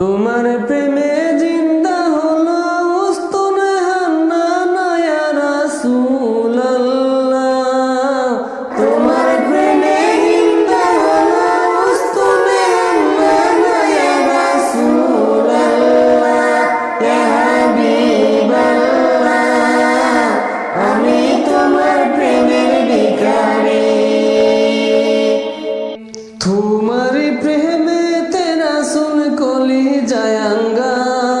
তোমার প্রেমে জিন্দা হলো তোমার প্রেমে আমি তোমার প্রেমের তোমার প্রেমে কলি জায়াঙ্গার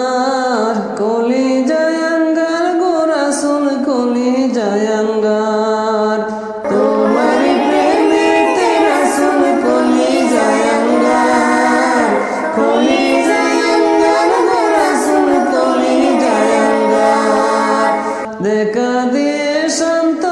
কলি জায়াঙ্গার গোরা সুন কলি জায়াঙ্গার তোমার প্রেমে তেরা সুন কলি জায়াঙ্গার কলি জায়াঙ্গার গোরা সুন কলি জায়াঙ্গার দেখা দিয়ে শান্ত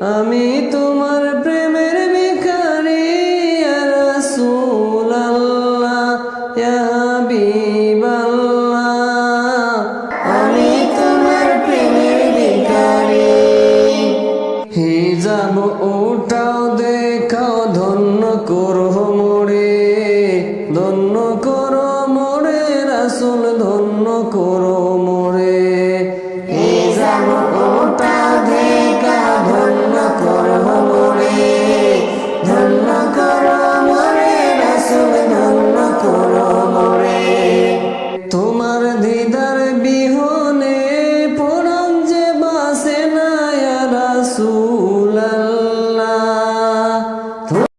আমি তোমার প্রেমের ভিখারি রাসূলাল্লাহ, ইয়া হাবিবাল্লাহ। আমি তোমার প্রেমের ভিখারি। হিজাব ওটাও দেখাও, ধন্য করো মোরে, ধন্য করো মোরে, রাসুল ধন্য করো তোমার দিদা